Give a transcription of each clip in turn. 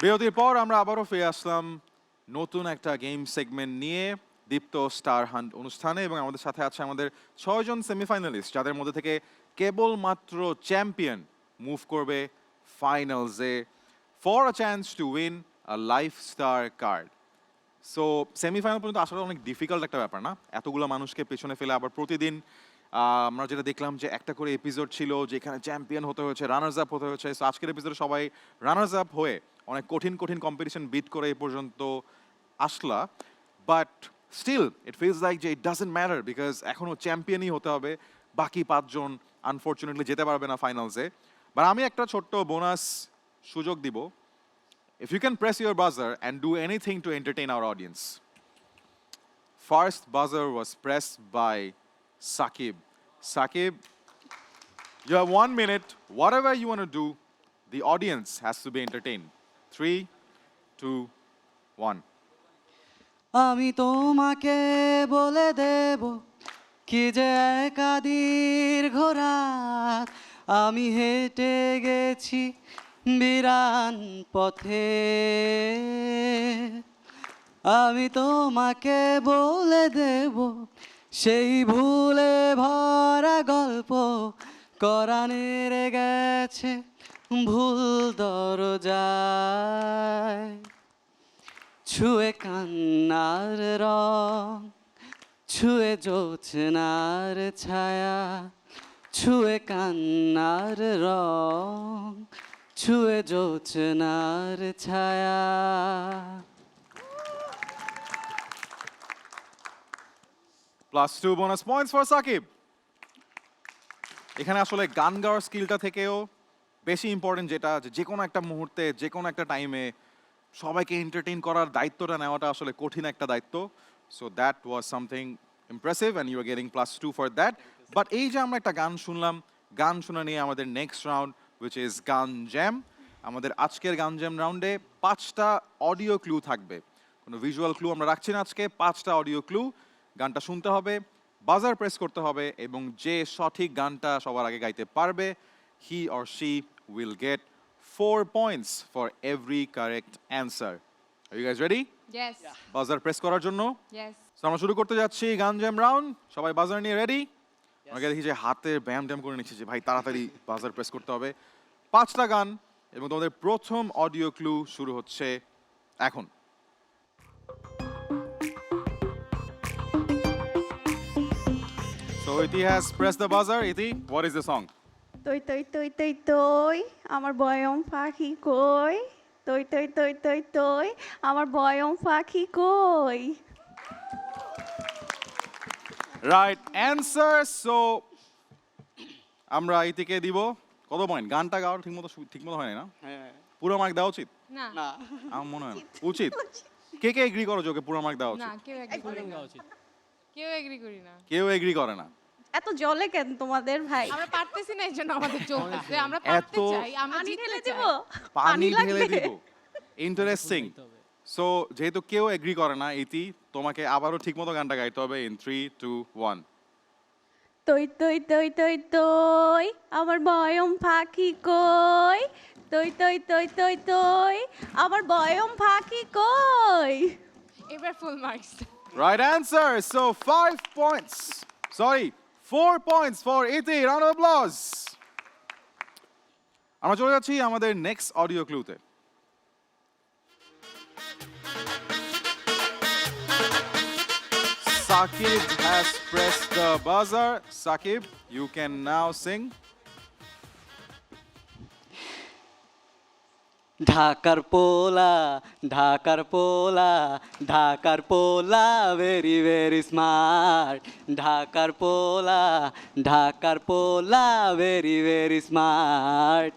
বিরতির পর আমরা আবারও ফিরে আসলাম নতুন একটা গেম সেগমেন্ট নিয়ে দীপ্ত স্টার হান্ট অনুষ্ঠানে এবং আমাদের সাথে আছে আমাদের ছয়জন সেমিফাইনালিস্ট যাদের মধ্যে থেকে কেবলমাত্র চ্যাম্পিয়ন মুভ করবে ফাইনালসে for a chance to win a life star card so semifinal পর্যন্ত আসাটা অনেক ডিফিকাল্ট একটা ব্যাপার না? এতগুলো মানুষকে পেছনে ফেলে আবার প্রতিদিন আমরা যেটা দেখলাম যে একটা করে এপিসোড ছিল যেখানে চ্যাম্পিয়ন হতে হয়েছে রানার্স আপ হতে হয়েছে। সো আজকের এপিসোডে সবাই রানার্স আপ হয়ে অনেক কঠিন কঠিন কম্পিটিশন বিট করে এ পর্যন্ত আসলা but still it feels like যে ইট ডাজেন্ট ম্যাটার বিকজ এখনও চ্যাম্পিয়নই হতে হবে। বাকি পাঁচজন আনফর্চুনেটলি যেতে পারবে না ফাইনালসে বাট আমি একটা ছোট্ট বোনাস সুযোগ দিব। If you can press your buzzer and do anything to entertain our audience first buzzer was press by Sakib Sakib you have one minute whatever you want do the audience has to be entertained Three, two, one. আমি তোমাকে বলে দেব কি যে একা দীর্ঘ রাত আমি হেঁটে গেছি বিরান পথে আমি তোমাকে বলে দেব সেই ভুলে ভরা গল্প করানের গেছে ভুল দরজায় ছুঁয়ে কান্নার রং, ছুঁয়ে জোছনার ছায়া, ছুঁয়ে কান্নার রং, ছুঁয়ে জোছনার ছায়া Plus two bonus points for Sakib. এখানে আসলে গান গাওয়ার স্কিলটা থেকেও বেশি ইম্পর্টেন্ট যেটা যে কোনো একটা মুহূর্তে যে কোনো একটা টাইমে সবাইকে এন্টারটেইন করার দায়িত্বটা নেওয়াটা আসলে কঠিন একটা দায়িত্ব। So that was something impressive and you are getting plus two for that but এই যে আমরা একটা গান শুনলাম, গান শোনা নিয়ে আমাদের নেক্সট রাউন্ড উইচ ইজ গান জ্যাম। আমাদের আজকের গান জ্যাম রাউন্ডে পাঁচটা অডিও ক্লু থাকবে। কোনো ভিজুয়াল ক্লু আমরা রাখছি না আজকে, পাঁচটা অডিও ক্লু গানটা শুনতে হবে। বাজার প্রেস করতে হবে এবং যে সঠিক গানটা সবার আগে গাইতে পারবে he or she will get four points for every correct answer are you guys ready buzzer press করার জন্য. আমরা শুরু করতে যাচ্ছি গান জ্যাম রাউন্ড। সবাই বাজার নিয়ে রেডি? আমাকে দেখি যে হাতে ব্যায়াম ট্যাম করে নিচ্ছি যে ভাই তাড়াতাড়ি বাজার প্রেস করতে হবে। পাঁচটা গান এবং তোমাদের প্রথম অডিও ক্লু শুরু হচ্ছে এখন। So Iti has pressed the buzzer. Iti, what is the song? তৈ তৈ তৈ তৈ তৈ আমার বয়ম পাখি কই? তৈ তৈ তৈ তৈ তৈ আমার বয়ম পাখি কই? রাইট অ্যান্সার সো আমরা ইতিকে দিব। কত পয়েন্ট গানটা গাওয়ার ঠিকমতো শু- ঠিকমতো হয় না? হ্যাঁ পুরো মার্ক দেওয়া উচিত? না। না। আমার মনে হয় না। উচিত। কে কে এগ্রি করো যে ওকে পুরো মার্ক দেওয়া না উচিত? কেউ এগ্রি না। কেউ এগ্রি করি না। কেউ এগ্রি করে না। এত জলে কেন তোমাদের ভাই? আমরা পারতেছি না এই জন্য আমাদের চলতেছে। আমরা পারতে এত- চাই আমরা পানি জিততে ঢেলে চাই। পানি ঢেলে? দিব। ইন্টারেস্টিং সো যেহেতু কেউ এগ্রি করে না ইতি তোমাকে আবারও ঠিকমতো গানটা গাইতে হবে ইন থ্রি টু ওয়ান তৈ তৈ তৈ তৈ তৈ আমার বয়ম ফাঁকি কই? তৈ তৈ তৈ তৈ তৈ আমার বয়ম পাখি কই? এবার full marks Right answer. So five points. Sorry, four points for Iti. Round of applause. আমরা চলে যাচ্ছি আমাদের নেক্সট অডিও ক্লুতে Sakib has pressed the buzzer. Sakib, you can now sing. ঢাকার পোলা ঢাকার পোলা ঢাকার পোলা ভেরি ভেরি স্মার্ট ঢাকার পোলা ঢাকার পোলা very very smart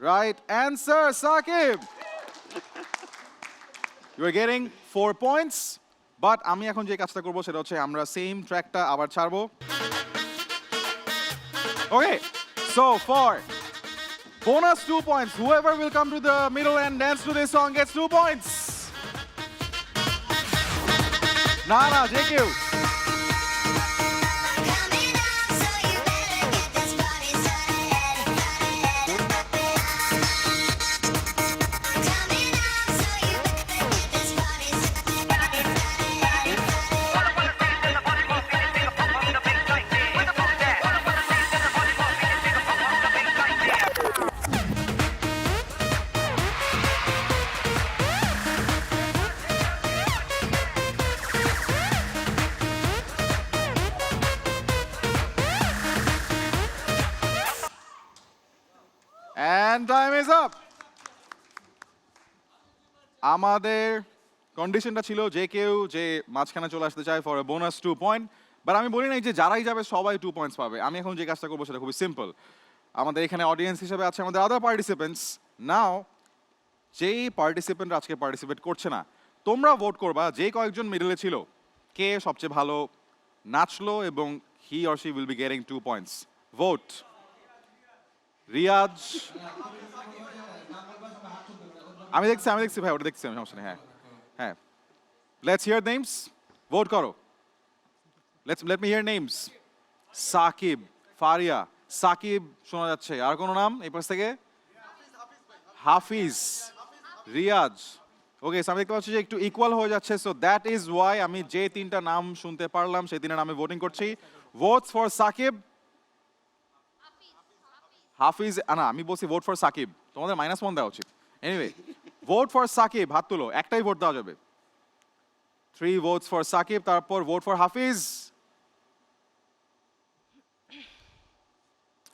Right answer, Sakib. You are getting four points but আমি এখন যে কাজটা করব সেটা হচ্ছে আমরা সেম ট্র্যাকটা আবার ছাড়বো। Okay so for bonus two points, whoever will come to the middle and dance to this song gets two points. না না আমাদের কন্ডিশনটা ছিল যে কেউ যে মাঝখানে চলে আসতে চায় for bonus two point but আমি বলি নাই যে যারাই যাবে সবাই টু পয়েন্টস পাবে। আমি এখন যে কাজটা করব সেটা খুবই সিম্পল আমাদের এখানে অডিয়েন্স হিসেবে আছে আমাদের আদার পার্টিসিপেন্টস নাও যেই পার্টিসিপেন্ট আজকে পার্টিসিপেট করছে না, তোমরা ভোট করবা যে কয়েকজন মিডলে ছিল, কে সবচেয়ে ভালো নাচলো এবং he or she will be getting two points vote Riyaz আমি দেখছি আমি দেখছি ভাই, ওটা দেখছি, আমি সমস্যা নেই হ্যাঁ হ্যাঁ। লেটস হিয়ার নেমস ভোট করো। Let's let me hear names Sakib Fariha Sakib শোনা যাচ্ছে, আর কোনো নাম এই পাশ থেকে? হাফিজ রিয়াজ ওকে আমি দেখতে পাচ্ছি যে একটু ইকুয়াল হয়ে যাচ্ছে সো দ্যাট ইজ ওয়াই আমি যে তিনটা নাম শুনতে পারলাম, সেই তিনটা নামে ভোটিং করছি। ভোটস ফর সাকিব হাফিজ না, আমি বলছি ভোট ফর সাকিব তোমাদের মাইনাস ওয়ান দেওয়া উচিত। এনিওয়ে ভোট ফর সাকিব হাত তুলো, একটাই ভোট দেওয়া যাবে। থ্রি ভোটস ফর সাকিব তারপর ভোট ফর হাফিজ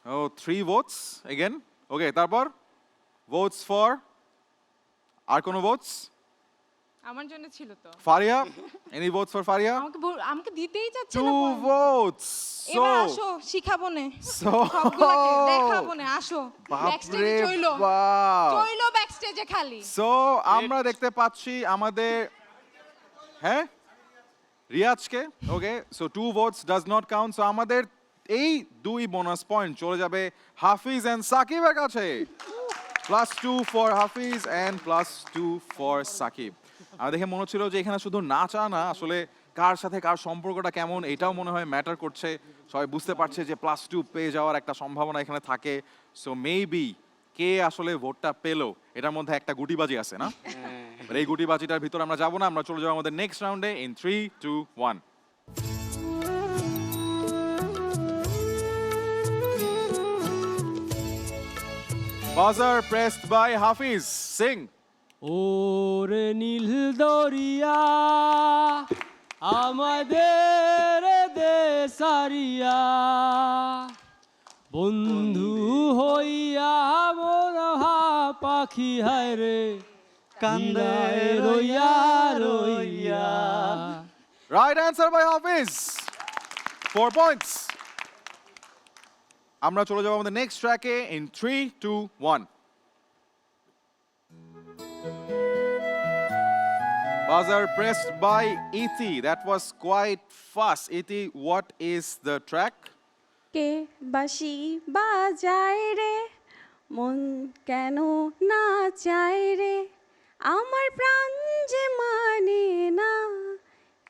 ও থ্রি ভোটস এগেন ওকে তারপর ভোটস ফর আর কোনো ভোটস আমার জন্য ছিল তো। Fariha? Any votes for Fariha? আমাকে আমাকে দিতেই চাচ্ছে টু না point। ভোটস সো এবার আসো শিখাবো নে। সো সবগুলোকে দেখাবো নে আসো। ব্যাকস্টেজে চইলো। চইলো ব্যাকস্টেজে খালি। সো আমরা দেখতে পাচ্ছি আমাদের হ্যাঁ? রিয়াজকে okay so two votes does not count so আমাদের এই দুই বোনাস পয়েন্ট চলে যাবে হাফিজ এন্ড সাকিবের কাছে। Plus two for Hafiz and plus two for Sakib. আমার দেখে মনে হচ্ছিল যে এখানে শুধু নাচা না আসলে কার সাথে কার সম্পর্কটা কেমন এটাও মনে হয় ম্যাটার করছে সবাই বুঝতে পারছে যে প্লাস টু পেয়ে যাওয়ার একটা সম্ভাবনা এখানে থাকে সো মেবি কে আসলে ভোটটা পেল এটার মধ্যে একটা গুটিবাজি আছে না এবার এই গুটিবাজিটার ভিতর আমরা যাব না আমরা চলে যাব আমাদের নেক্সট রাউন্ডে in three two one Buzzer pressed by Hafiz. Sing. ওরে নীল দরিয়া আমাদের দেশারিয়া বন্ধু হইয়া মোরহা পাখি হায় রে কান্দে রইয়া রইয়া Right answer by Hafiz. Four points. আমরা চলে যাব আমাদের নেক্সট ট্র্যাকে in three two one Buzzer pressed by Iti. That was quite fast. Iti, what is the track? কে বাসি বাজায় রে? মন কেন না চায় রে? আমার প্রাণ যে মানে না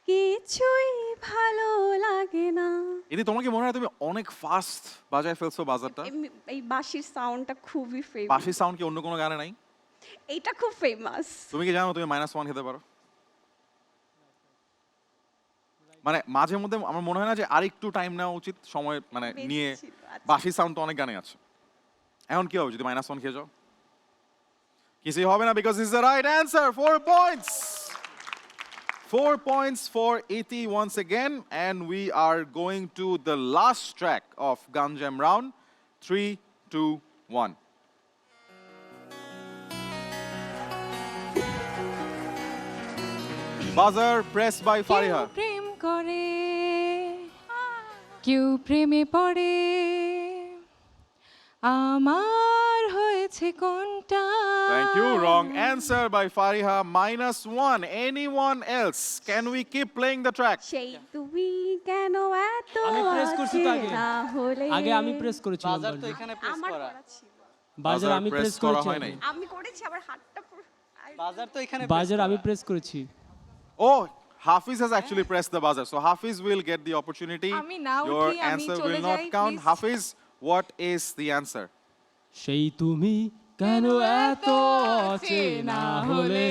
কিছুই ভালো লাগে না। ইতি তোমার কি মনে হয় তুমি অনেক ফাস্ট বাজায় ফেলছো বাজারটা? এই বাঁশির সাউন্ডটা খুবই ফেমাস বাঁশির সাউন্ড কি অন্য কোনো গানে নাই? এইটা খুব ফেমাস তুমি কি জানো তুমি মাইনাস ওয়ান খেতে পারো? মানে মাঝে মধ্যে আমার মনে হয় না যে আরেকটু টাইম নেওয়া উচিত সময় মানে নিয়ে। আচ্ছা। বাসি সাউন্ড তো অনেক গানে আছে। এখন কি হবে যদি মাইনাস ওয়ান খেয়ে যাও? কিছুই হবে না because is the right answer four points four points for Iti once again and we are going to the last track of গানজাম round three two one Buzzer pressed by Fariha. করে কেউ প্রেমে পড়ে আমার হয়েছে কোনটা Thank you. Wrong answer by Fariha. Minus one. Anyone else? Can we keep playing the track? সেই তুমি কেন এত আমি press করছি তো আগে। তাহলে আগে আমি প্রেস করেছিলাম বাজার তো এখানে প্রেস করা বাজার আমি প্রেস করা করেছি হয় নাই। আমি করেছি আবার হাতটা বাজার তো এখানে বাজার আমি প্রেস করেছি Oh, Hafiz has actually pressed the buzzer. So Hafiz will get the opportunity. আমি না Your উঠি, আমি answer চলে will not যাই, count. please. Hafiz, what is the answer? সেই তুমি কেন এত অচেনা হলে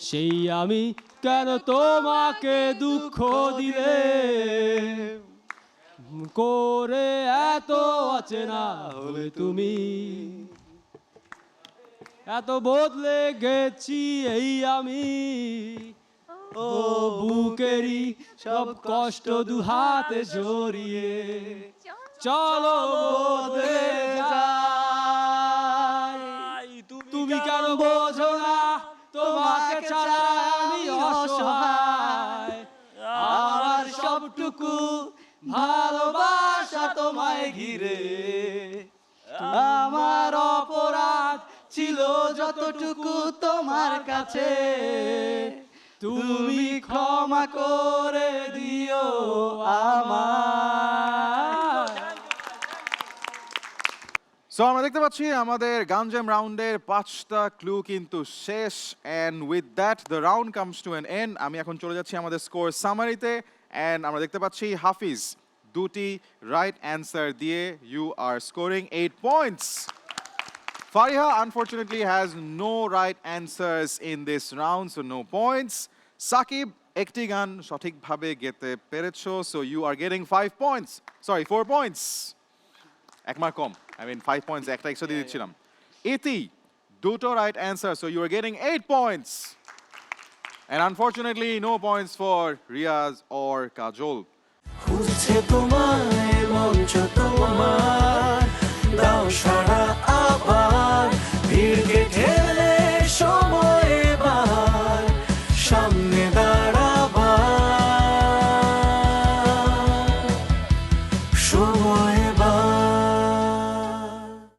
সেই আমি কেন তোমাকে দুঃখ দিলে করে এত অচেনা হলে তুমি এত বদলে গেছি এই আমি ও বুকেরি সব কষ্ট দু হাতে জড়িয়ে। চলো তুমি কেন বোঝো না? তোমাকে ছাড়া আমি আমার সবটুকু ভালোবাসা তোমায় ঘিরে। আমার অপরাধ ছিল যতটুকু তোমার কাছে। তুমি ক্ষমা করে দিও আমার সো আমরা দেখতে পাচ্ছি আমাদের গানজাম রাউন্ডের পাঁচটা ক্লু কিন্তু শেষ and with that the round comes to an end আমি এখন চলে যাচ্ছি আমাদের স্কোর সামারিতে অ্যান্ড আমরা দেখতে পাচ্ছি হাফিজ, দুটি রাইট অ্যান্সার দিয়ে you are scoring eight points Fariha unfortunately has no right answers in this round, so no points. Sakib, একটি গান সঠিকভাবে গেতে পেরেছ, so you are getting five points. Sorry, four points. এক মার্ক কম আই মিন ফাইভ পয়েন্টস একটা extra দিয়ে দিচ্ছিলাম ইতি দুটো right answer so you are getting eight points and unfortunately no points for Riyaz or Kajal দাও সারা আবার ভিড় গেটে